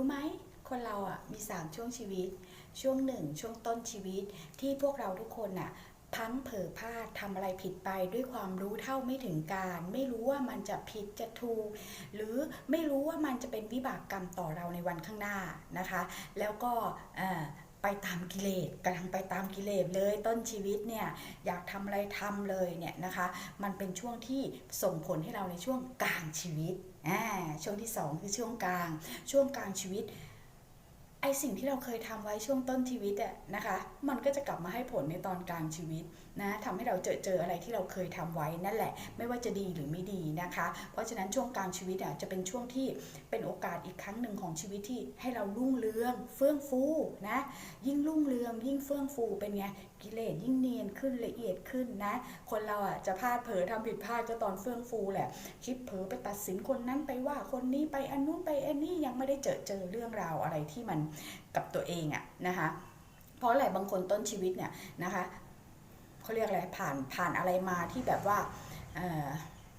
รู้ไหมคนเราอะมีสามช่วงชีวิต ช่วงหนึ่งช่วงต้นชีวิตที่พวกเราทุกคนน่ะพังเผลอพลาดทำอะไรผิดไปด้วยความรู้เท่าไม่ถึงการ ไม่รู้ว่ามันจะผิดจะถูก หรือไม่รู้ว่ามันจะเป็นวิบากกรรมต่อเราในวันข้างหน้านะคะ แล้วก็ไปตามกิเลสกำลังไปตามกิเลสเลยต้นชีวิตเนี่ยอยากทำอะไรทำเลยเนี่ยนะคะ มันเป็นช่วงที่ส่งผลให้เราในช่วงกลางชีวิต ช่วงที่สองคือช่วงกลาง ช่วงกลางชีวิต ไอสิ่งที่เราเคยทำไว้ช่วงต้นชีวิตอะนะคะ มันก็จะกลับมาให้ผลในตอนกลางชีวิตนะทำให้เราเจอเจออะไรที่เราเคยทำไว้นั่นแหละ ไม่ว่าจะดีหรือไม่ดีนะคะ เพราะฉะนั้นช่วงกลางชีวิตอะจะเป็นช่วงที่เป็นโอกาสอีกครั้งหนึ่งของชีวิตที่ให้เรารุ่งเรืองเฟื่องฟูนะ ยิ่งรุ่งเรืองยิ่งเฟื่องฟูเป็นไงกิเลสยิ่งเนียนขึ้นละเอียดขึ้นนะ คนเราอะจะพลาดเผลอทำผิดพลาดก็ตอนเฟื่องฟูแหละคิดเผลอไปตัดสินคนนั้นไปว่าคนนี้ไปอันนู้นไปอันนี้ยังไม่ได้เจอเจอเรื่องราวอะไรที่มันกับตัวเองอะนะคะ เพราะอะไรบางคนต้นชีวิตเนี่ยนะคะเขาเรียกอะไรผ่านผ่านอะไรมาที่แบบว่า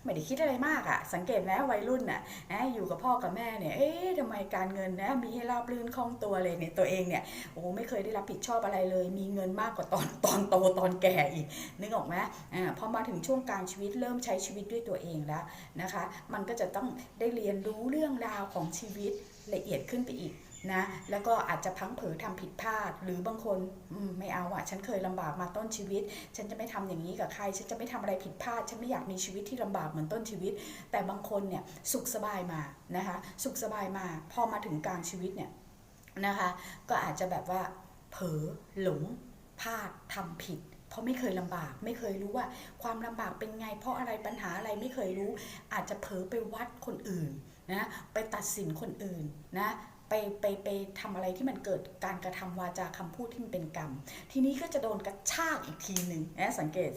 ไม่ได้คิดอะไรมากอะสังเกตไหมวัยรุ่นน่ะนะอยู่กับพ่อกับแม่เนี่ยเอ๊ะทำไมการเงินนะมีให้ราบรื่นคล่องตัวเลยเนี่ยตัวเองเนี่ยโอ้ไม่เคยได้รับผิดชอบอะไรเลย มีเงินมากกว่าตอนตอนโตตอนแก่อีกนึกออกไหมอ่าพอมาถึงช่วงกลางชีวิตเริ่มใช้ชีวิตด้วยตัวเองแล้วนะคะ มันก็จะต้องได้เรียนรู้เรื่องราวของชีวิตละเอียดขึ้นไปอีก นะแล้วก็อาจจะพังเผลอทำผิดพลาด หรือบางคนมไม่เอาอะฉันเคยลำบากมาต้นชีวิต ฉันจะไม่ทำอย่างนี้กับใคร ฉันจะไม่ทำอะไรผิดพลาด ฉันไม่อยากมีชีวิตที่ลำบากเหมือนต้นชีวิต แต่บางคนเนี่ยสุขสบายมานะคะสุขสบายมาพอมาถึงกลางชีวิตเนี่ยนะคะก็อาจจะแบบว่าเผลอหลงพลาดทำผิดเพราะไม่เคยลำบากไม่เคยรู้ว่าความลำบากเป็นไง เพราะอะไรปัญหาอะไรไม่เคยรู้ อาจจะเผลอไปวัดคนอื่นนะไปตัดสินคนอื่นนะ ไปไปไปทำอะไรที่มันเกิดการกระทำวาจาคำพูดที่มันเป็นกรรม ทีนี้ก็จะโดนกระชากอีกทีหนึ่งนะสังเกต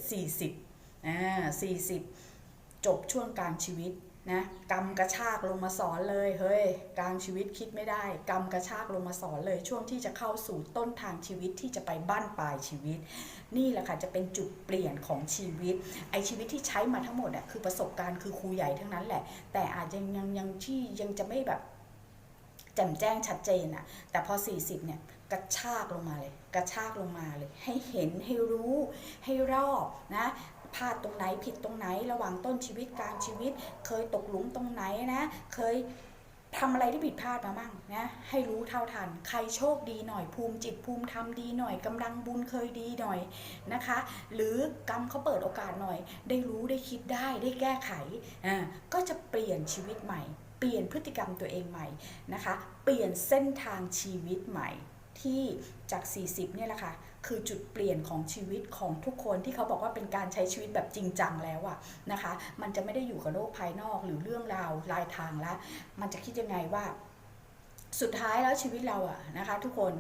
40อ่า40 จบช่วงกลางชีวิตนะกรรมกระชากลงมาสอนเลยเฮ้ยกลางชีวิตคิดไม่ได้ กรรมกระชากลงมาสอนเลย ช่วงที่จะเข้าสู่ต้นทางชีวิตที่จะไปบ้านปลายชีวิต นี่แหละค่ะจะเป็นจุดเปลี่ยนของชีวิต ไอชีวิตที่ใช้มาทั้งหมดอะคือประสบการณ์คือครูใหญ่ทั้งนั้นแหละ แต่อาจยังยังยังที่ยังจะไม่แบบ แจ่มแจ้งชัดเจนอะแต่พอ 40เนี่ยกระชากลงมาเลย กระชากลงมาเลย ให้เห็นให้รู้ให้รอบนะพลาดตรงไหนผิดตรงไหนระหว่างต้นชีวิตกลางชีวิต เคยตกหลุมตรงไหนนะ เคยทำอะไรที่ผิดพลาดมามั่งนะให้รู้เท่าทัน ใครโชคดีหน่อยภูมิจิตภูมิธรรมดีหน่อยกำลังบุญเคยดีหน่อยนะคะ หรือกรรมเขาเปิดโอกาสหน่อย ได้รู้ได้คิดได้ได้แก้ไขอ่าก็จะเปลี่ยนชีวิตใหม่ ปลี่ยนพฤติกรรมตัวเองใหม่นะคะ เปลี่ยนเส้นทางชีวิตใหม่ที่จาก 40 เนี่ยแหละค่ะ คือจุดเปลี่ยนของชีวิตของทุกคนที่เขาบอกว่าเป็นการใช้ชีวิตแบบจริงจังแล้วอะนะคะ มันจะไม่ได้อยู่กับโลกภายนอกหรือเรื่องราวลายทางแล้วมันจะคิดยังไงว่า สุดท้ายแล้วชีวิตเราอะนะคะ ทุกคน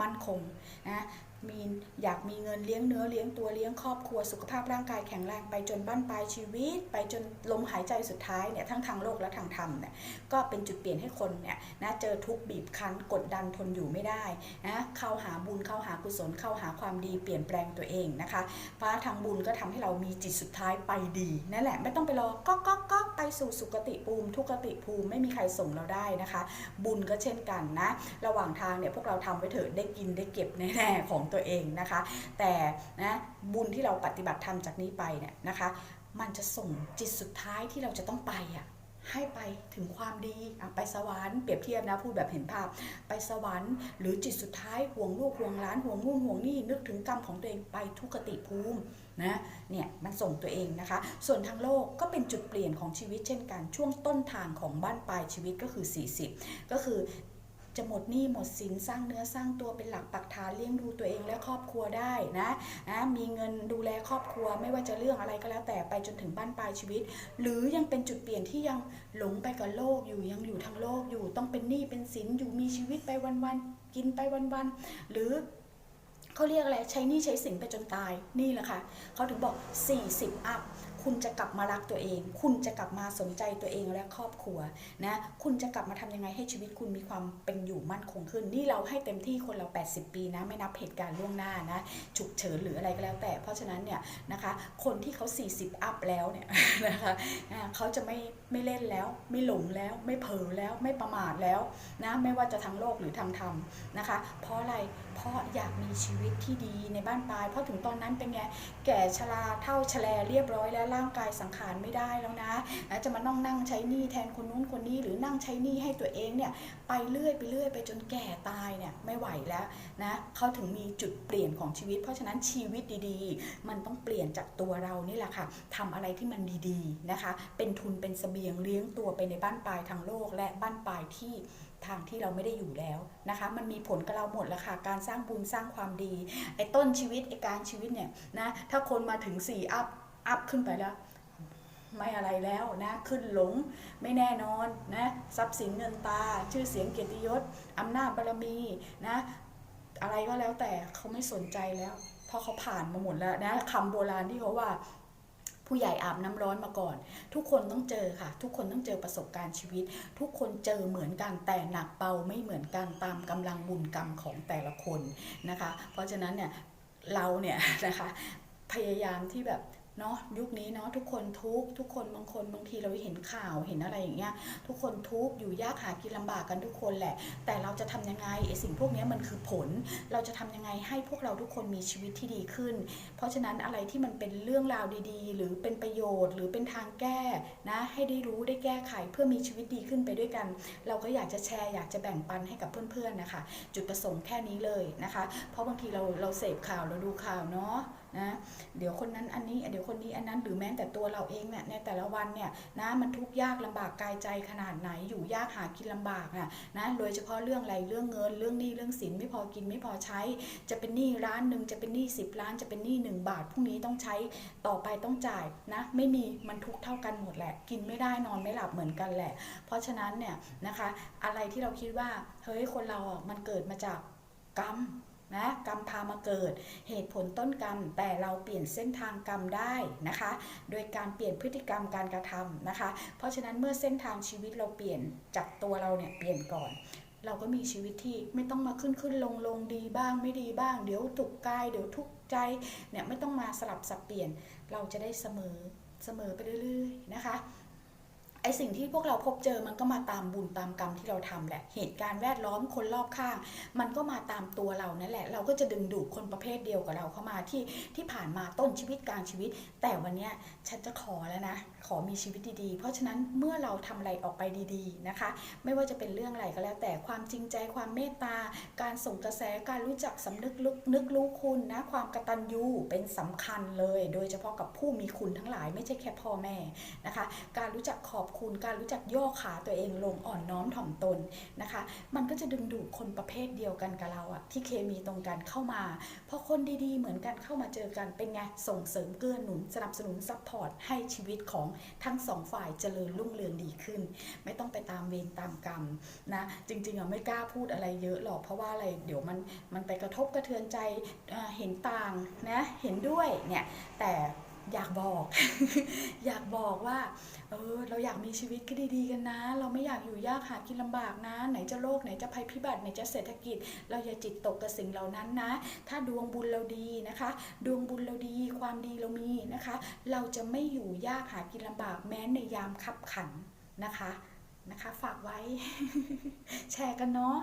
มั่นคงนะ มีอยากมีเงินเลี้ยงเนื้อเลี้ยงตัวเลี้ยงครอบครัวสุขภาพร่างกายแข็งแรงไปจนบ้านปลายชีวิต ไปจนลมหายใจสุดท้ายเนี่ยทั้งทางโลกและทางธรรมเนี่ยก็เป็นจุดเปลี่ยนให้คนเนี่ยนะเจอทุกบีบคั้นกดดันทนอยู่ไม่ได้นะเข้าหาบุญเข้าหากุศลเข้าหาความดีเปลี่ยนแปลงตัวเองนะคะเพราะทางบุญก็ทำให้เรามีจิตสุดท้ายไปดีนั่นแหละไม่ต้องไปรอก็ก็ก็ไปสู่สุคติภูมิ ทุกติภูมิไม่มีใครส่งเราได้นะคะ บุญก็เช่นกันนะระหว่างทางเนี่ยพวกเราทำไว้เถอะได้กินได้เก็บแน่ๆของตัวเองนะคะ แต่นะบุญที่เราปฏิบัติธรรมจากนี้ไปเนี่ยนะคะ มันจะส่งจิตสุดท้ายที่เราจะต้องไปอะให้ไปถึงความดีไปสวรรค์เปรียบเทียบนะพูดแบบเห็นภาพ ไปสวรรค์ หรือจิตสุดท้ายห่วงลูกห่วงหลานห่วงนู่นห่วงนี่นึกถึงกรรมของตัวเองไปทุกขติภูมินะเนี่ยมันส่งตัวเองนะคะ ส่วนทางโลกก็เป็นจุดเปลี่ยนของชีวิตเช่นกันช่วงต้นทางของบ้านปลายชีวิตก็คือ 40 ก็คือ จะหมดหนี้หมดสินสร้างเนื้อสร้างตัวเป็นหลักปักฐานเลี้ยงดูตัวเองและครอบครัวได้นะนะมีเงินดูแลครอบครัวไม่ว่าจะเรื่องอะไรก็แล้วแต่ไปจนถึงบ้านปลายชีวิต หรือยังเป็นจุดเปลี่ยนที่ยังหลงไปกับโลกอยู่ยังอยู่ทางโลกอยู่ต้องเป็นหนี้เป็นสินอยู่มีชีวิตไปวันๆกินไปวันๆหรือเขาเรียกอะไรใช้หนี้ใช้สินไปจนตายนี่แหละค่ะเขาถึงบอก 40 อัพ คุณจะกลับมารักตัวเอง คุณจะกลับมาสนใจตัวเองและครอบครัวนะ คุณจะกลับมาทำยังไงให้ชีวิตคุณมีความเป็นอยู่มั่นคงขึ้น นี่เราให้เต็มที่คนเรา 80 ปีนะ ไม่นับเหตุการณ์ล่วงหน้านะ ฉุกเฉินหรืออะไรก็แล้วแต่ เพราะฉะนั้นเนี่ยนะคะ คนที่เขา 40 อัพแล้วเนี่ยนะคะเขาจะไม่ ไม่เล่นแล้ว ไม่หลงแล้ว ไม่เผลอแล้วไม่ประมาทแล้วนะไม่ว่าจะทางโลกหรือทางธรรมนะคะ เพราะอะไรเพราะอยากมีชีวิตที่ดีในบ้านปลาย เพราะถึงตอนนั้นเป็นไงแก่ชราเท่าชแลเรียบร้อยแล้วร่างกายสังขารไม่ได้แล้วนะนะจะมานั่งนั่งใช้หนี้แทนคนนู้นคนนี้หรือนั่งใช้หนี้ให้ตัวเองเนี่ยไปเรื่อยไปเรื่อยไปจนแก่ตายเนี่ยไม่ไหวแล้วนะเขาถึงมีจุดเปลี่ยนของชีวิต เพราะฉะนั้นชีวิตดีๆ มันต้องเปลี่ยนจากตัวเรานี่แหละค่ะทำอะไรที่มันดีๆนะคะ เป็นทุนเป็นสบียงเลี้ยงตัวไปในบ้านปลายทางโลก และบ้านปลายที่ทางที่เราไม่ได้อยู่แล้วนะคะ มันมีผลกับเราหมดแล้วค่ะ การสร้างบุญสร้างความดี ไอ้ต้นชีวิตไอ้การชีวิตเนี่ยนะ ถ้าคนมาถึง4อัพ อัพขึ้นไปแล้ว ไม่อะไรแล้วนะ ขึ้นหลง ไม่แน่นอนนะ ทรัพย์สินเงินตา ชื่อเสียงเกียรติยศ อำนาจบารมีนะ อะไรก็แล้วแต่เขาไม่สนใจแล้ว เพราะเขาผ่านมาหมดแล้วนะคำโบราณที่เขาว่า ผู้ใหญ่อาบน้ำร้อนมาก่อน ทุกคนต้องเจอค่ะ ทุกคนต้องเจอประสบการณ์ชีวิต ทุกคนเจอเหมือนกันแต่หนักเบาไม่เหมือนกันตามกำลังบุญกรรมของแต่ละคนนะคะ เพราะฉะนั้นเนี่ยเราเนี่ยนะคะพยายามที่แบบ เนาะยุคนี้เนาะทุกคนทุกทุกคนบางคนบางทีเราเห็นข่าวเห็นอะไรอย่างเงี้ยทุกคนทุกอยู่ยากหากินลำบากกันทุกคนแหละ แต่เราจะทำยังไงไอ้สิ่งพวกนี้มันคือผล เราจะทำยังไงให้พวกเราทุกคนมีชีวิตที่ดีขึ้น เพราะฉะนั้นอะไรที่มันเป็นเรื่องราวดีๆ หรือเป็นประโยชน์ หรือเป็นทางแก้นะให้ได้รู้ได้แก้ไขเพื่อมีชีวิตดีขึ้นไปด้วยกัน เราก็อยากจะแชร์อยากจะแบ่งปันให้กับเพื่อนๆนะคะ จุดประสงค์แค่นี้เลยนะคะ เพราะบางทีเราเราเสพข่าวเราดูข่าวเนาะ นะเดี๋ยวคนนั้นอันนี้เดี๋ยวคนนี้อันนั้นหรือแม้แต่ตัวเราเองเนี่ยในแต่ละวันเนี่ยนะมันทุกข์ยากลำบากกายใจขนาดไหนอยู่ยากหากินลำบากนะนะโดยเฉพาะเรื่องอะไรเรื่องเงิน เรื่องหนี้เรื่องสินไม่พอกินไม่พอใช้ จะเป็นหนี้ร้านหนึ่งจะเป็นหนี้สิบล้านจะเป็นหนี้หนึ่งบาทพรุ่งนี้ต้องใช้ต่อไปต้องจ่ายนะไม่มีมันทุกข์เท่ากันหมดแหละ กินไม่ได้นอนไม่หลับเหมือนกันแหละ เพราะฉะนั้นเนี่ยนะคะอะไรที่เราคิดว่าเฮ้ยคนเราอะมันเกิดมาจากกรรม นะกรรมพามาเกิด เหตุผลต้นกรรม แต่เราเปลี่ยนเส้นทางกรรมได้นะคะ โดยการเปลี่ยนพฤติกรรมการกระทำนะคะ เพราะฉะนั้นเมื่อเส้นทางชีวิตเราเปลี่ยนจากตัวเราเนี่ยเปลี่ยนก่อนเราก็มีชีวิตที่ไม่ต้องมาขึ้นขึ้นลงลงดีบ้างไม่ดีบ้าง เดี๋ยวถูกกายเดี๋ยวทุกใจเนี่ยไม่ต้องมาสลับสับเปลี่ยน เราจะได้เสมอเสมอไปเรื่อยๆนะคะ ไอสิ่งที่พวกเราพบเจอมันก็มาตามบุญตามกรรมที่เราทำแหละ เหตุการณ์แวดล้อมคนรอบข้าง มันก็มาตามตัวเรานั่นแหละ เราก็จะดึงดูดคนประเภทเดียวกับเราเข้ามาที่ที่ผ่านมาต้นชีวิตกลางชีวิต แต่วันนี้ฉันจะขอแล้วนะขอมีชีวิตดีๆ เพราะฉะนั้นเมื่อเราทำอะไรออกไปดีๆนะคะ ไม่ว่าจะเป็นเรื่องอะไรก็แล้ว แต่ความจริงใจความเมตตา การส่งกระแสการรู้จักสำนึกลึกนึกรู้คุณนะความกตัญญูเป็นสำคัญเลย โดยเฉพาะกับผู้มีคุณทั้งหลาย ไม่ใช่แค่พ่อแม่นะคะ การรู้จักขอบคุณการรู้จักย่อขาตัวเองลงอ่อนน้อมถ่อมตนนะคะ มันก็จะดึงดูดคนประเภทเดียวกันกับเราอะที่เคมีตรงกันเข้ามาพอคนดีๆ เหมือนกันเข้ามาเจอกันเป็นไงส่งเสริมเกื้อหนุนสนับสนุนซัพพอร์ตให้ชีวิตของทั้งสองฝ่ายเจริญรุ่งเรืองดีขึ้น ไม่ต้องไปตามเวรตามกรรมนะจริงๆอะไม่กล้าพูดอะไรเยอะหรอกเพราะว่าอะไรเดี๋ยวมันมันไปกระทบกระเทือนใจเห็นต่างนะเห็นด้วยเนี่ยแต่ อยากบอก อยากบอกว่า เออ เราอยากมีชีวิตที่ดีๆกันนะ เราไม่อยากอยู่ยากหากินลำบากนะ ไหนจะโรคไหนจะภัยพิบัติไหนจะเศรษฐกิจ เราอย่าจิตตกกับสิ่งเหล่านั้นนะ ถ้าดวงบุญเราดีนะคะ ดวงบุญเราดี ความดีเรามีนะคะ เราจะไม่อยู่ยากหากินลำบากแม้ในยามขับขันนะคะ นะคะ ฝากไว้ แชร์กันเนาะ